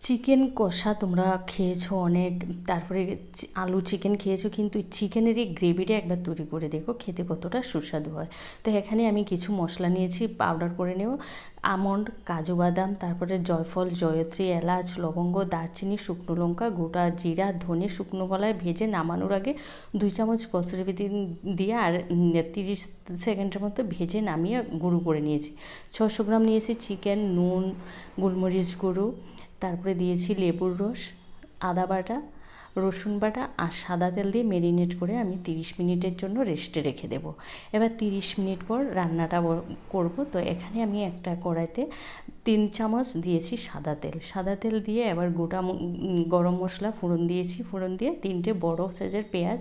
Chicken কষা তোমরা খেয়েছো অনেক, তারপরে আলু চিকেন খেয়েছো, কিন্তু চিকেনের এই গ্রেভিটা একবার তৈরি করে দেখো, খেতে কতটা সুস্বাদু হয়। তো এখানে আমি কিছু মশলা নিয়েছি পাউডার করে নেব, আমন্ড, কাজু বাদাম, তারপরে জয়ফল, জয়ত্রী, এলাচ, লবঙ্গ, দারচিনি, শুকনো লঙ্কা, গোটা জিরা, ধনে, শুকনো গলায় ভেজে নামানোর আগে দুই চামচ কসুরি মেথি দিয়ে আর তিরিশ সেকেন্ডের মতো ভেজে নামিয়ে গুঁড়ো করে নিয়েছি। ছশো গ্রাম নিয়েছি চিকেন নুন, গোলমরিচ গুঁড়ো তারপরে দিয়েছি লেবুর রস, আদা বাটা, রসুন বাটা আর সাদা তেল দিয়ে মেরিনেট করে আমি তিরিশ মিনিটের জন্য রেস্টে রেখে দেব। এবার তিরিশ মিনিট পর রান্নাটা করব। তো এখানে আমি একটা কড়াইতে তিন চামচ দিয়েছি সাদা তেল। সাদা তেল দিয়ে এবার গোটা গরম মশলা ফোড়ন দিয়েছি। ফোড়ন দিয়ে তিনটে বড় সাইজের পেঁয়াজ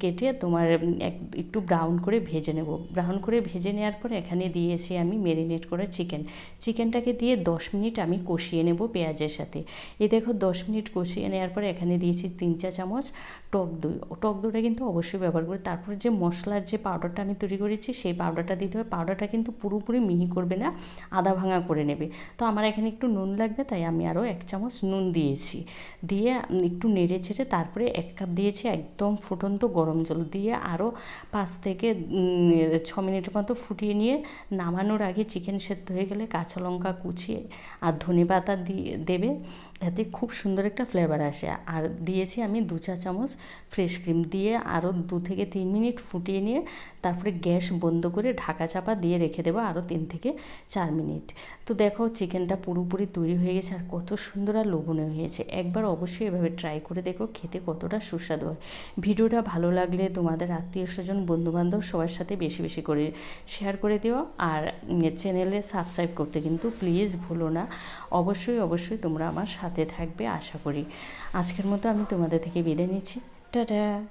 কেটে তোমার এক, একটু ব্রাউন করে ভেজে নেব। ব্রাউন করে ভেজে নেওয়ার পর এখানে দিয়েছি আমি মেরিনেট করা চিকেন। চিকেনটাকে দিয়ে দশ মিনিট আমি কষিয়ে নেব পেঁয়াজের সাথে। এই দেখো দশ মিনিট কষিয়ে নেওয়ার পর এখানে দিয়েছি তিন চা চামচ টক দই। টক দইটা কিন্তু অবশ্যই ব্যবহার করি। তারপর যে মশলার যে পাউডারটা আমি তৈরি করেছি, সেই পাউডারটা দিতে হবে। পাউডারটা কিন্তু পুরোপুরি মিহি করবে না আদা ভাঙা করে নেবে। তো আমার এখানে একটু নুন লাগবে, তাই আমি আরও এক চামচ নুন দিয়েছি। দিয়ে একটু নেড়ে ছেড়ে তারপরে এক কাপ দিয়েছি একদম ফুটন্ত গরম জল দিয়ে আরও পাঁচ থেকে ছ মিনিটের মতো ফুটিয়ে নিয়ে নামানোর আগে চিকেন সেদ্ধ হয়ে গেলে কাঁচা লঙ্কা কুচিয়ে আর ধনে পাতা দিয়ে দেবে। এতে খুব সুন্দর একটা ফ্লেভার আসে। আর দিয়েছি আমি দু চা চামচ ফ্রেশ ক্রিম দিয়ে আরও দু থেকে তিন মিনিট ফুটিয়ে নিয়ে তারপরে গ্যাস বন্ধ করে ঢাকা চাপা দিয়ে রেখে দেবো আরও তিন থেকে চার মিনিট। তো দেখো চিকেনটা পুরোপুরি তৈরি হয়ে গেছে আর কত সুন্দর আর লোভনীয় হয়েছে। একবার অবশ্যই এভাবে ট্রাই করে দেখো, খেতে কতটা সুস্বাদু হয়। ভিডিওটা ভালো লাগলে তোমাদের আত্মীয় স্বজন, বন্ধুবান্ধব সবার সাথে বেশি বেশি করে শেয়ার করে দিও। আর চ্যানেলে সাবস্ক্রাইব করতে কিন্তু প্লিজ ভুলো না। অবশ্যই অবশ্যই তোমরা আমার সাথে থাকবে আশা করি। আজকের মতো আমি তোমাদের থেকে বিদায় নিচ্ছি। টাটা!